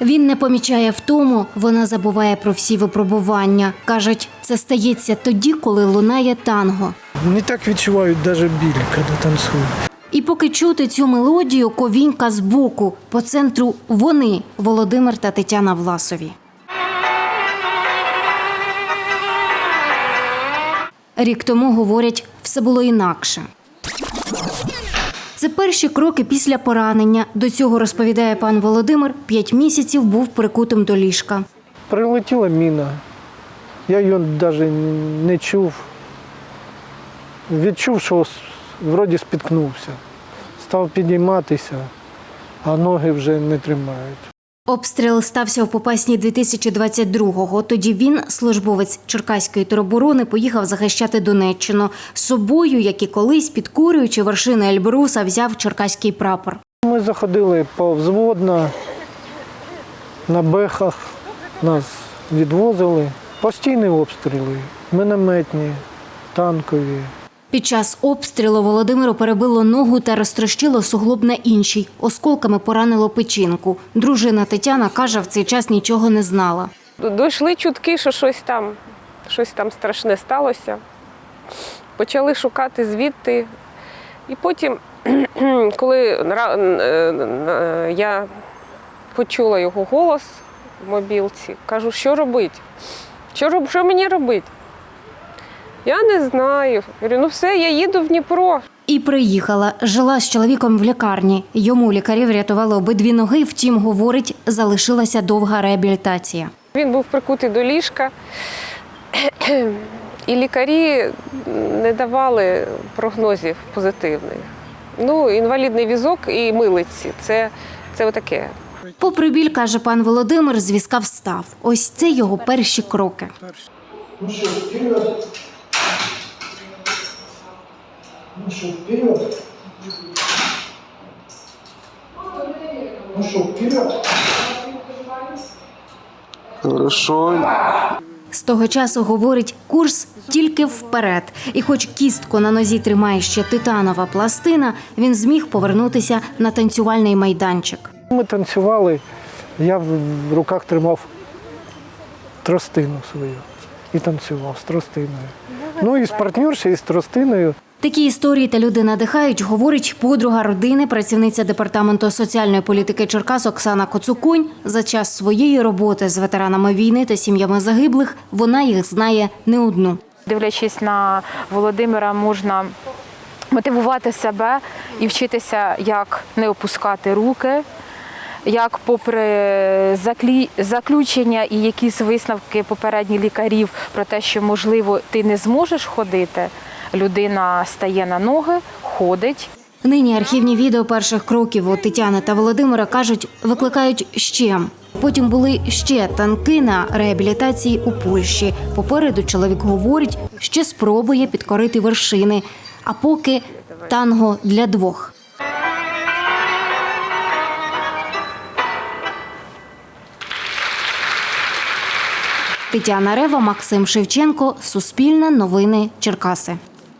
Він не помічає втому, вона забуває про всі випробування. Кажуть, це стається тоді, коли лунає танго. Не так відчувають навіть біль, коли танцюють. І поки чути цю мелодію, ковінька збоку, по центру вони Володимир та Тетяна Власові. Рік тому говорять, все було інакше. Це перші кроки після поранення. До цього розповідає пан Володимир. П'ять місяців був прикутим до ліжка. Прилетіла міна. Я її навіть не чув. Відчув, що вроді спіткнувся. Став підійматися, а ноги вже не тримають. Обстріл стався у Попасні 2022-го. Тоді він, службовець Черкаської тероборони, поїхав захищати Донеччину. З собою, як і колись, підкорюючи вершини Ельбруса, взяв черкаський прапор. Ми заходили повзводно, на бехах, нас відвозили. Постійні обстріли, мінометні, танкові. Під час обстрілу Володимиру перебило ногу та розтрощило суглоб на іншій. Осколками поранило печінку. Дружина Тетяна каже, в цей час нічого не знала. Дійшли чутки, що щось там, щось там страшне сталося. Почали шукати звідти. І потім, коли е, е, я почула його голос в мобілці, кажу, що робити? Що, роб- що мені робити? Я не знаю. Говорю, ну все, я їду в Дніпро. І приїхала. Жила з чоловіком в лікарні. Йому лікарі врятували обидві ноги. Втім, говорить, залишилася довга реабілітація. Він був прикутий до ліжка, і лікарі не давали прогнозів позитивних. Ну, інвалідний візок і милиці це, це отаке. Попри біль, каже пан Володимир, з візка встав. Ось це його перші кроки. Ну що. Ну вперед. Ну що, вперед. Хорошо. З того часу говорить курс тільки вперед. І хоч кістку на нозі тримає ще титанова пластина, він зміг повернутися на танцювальний майданчик. Ми танцювали, я в в руках тримав тростину свою і танцював з тростиною. Ну і з партнершею, і з тростиною. Такі історії та люди надихають, говорить подруга родини, працівниця департаменту соціальної політики Черкас Оксана Коцуконь. За час своєї роботи з ветеранами війни та сім'ями загиблих вона їх знає не одну. Дивлячись на Володимира, можна мотивувати себе і вчитися, як не опускати руки, як, попри заключення і якісь висновки попередніх лікарів про те, що можливо ти не зможеш ходити, людина стає на ноги, ходить. Нині архівні відео перших кроків у Тетяни та Володимира кажуть, викликають ще. Потім були ще танки на реабілітації у Польщі. Попереду чоловік говорить, ще спробує підкорити вершини. А поки танго для двох. Тетяна Рева, Максим Шевченко, Суспільне новини Черкаси.